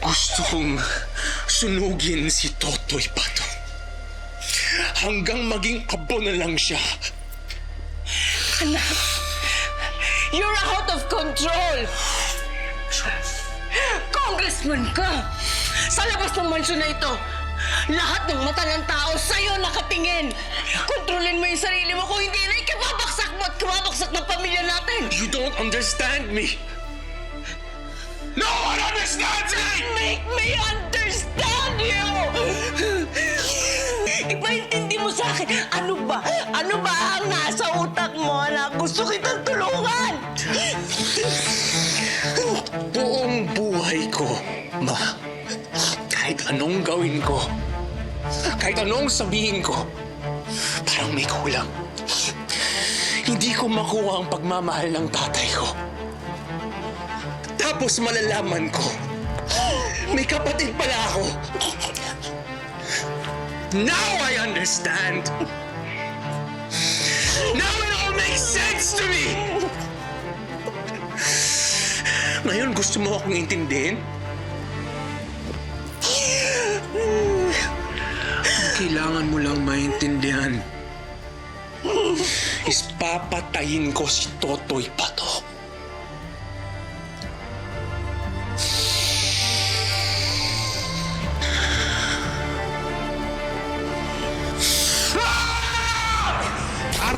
Gusto kong sunugin si Totoy Pato. Hanggang maging abo na lang siya. Anak, you're out of control! Congressman ka! Sa labas ng mansyon na ito, lahat ng mata ng tao sa'yo nakatingin. Kontrolin mo yung sarili mo kung hindi na ikababaksak mo at kababaksak ng pamilya natin. You don't understand me. Understands me! Make me understand you! Ipaintindi mo sa akin, ano ba? Ano ba ang nasa utak mo, anak? Gusto kitang tulungan! Buong buhay ko, ma. Kahit anong gawin ko, kahit anong sabihin ko, parang may kulang. Hindi ko makuha ang pagmamahal ng tatay ko. Tapos malalaman ko, may kapatid pala ako. Now I understand. Now it all makes sense to me. Ngayon gusto mo akong intindihin? Ang kailangan mo lang maintindihan is papatayin ko si Totoy Pato.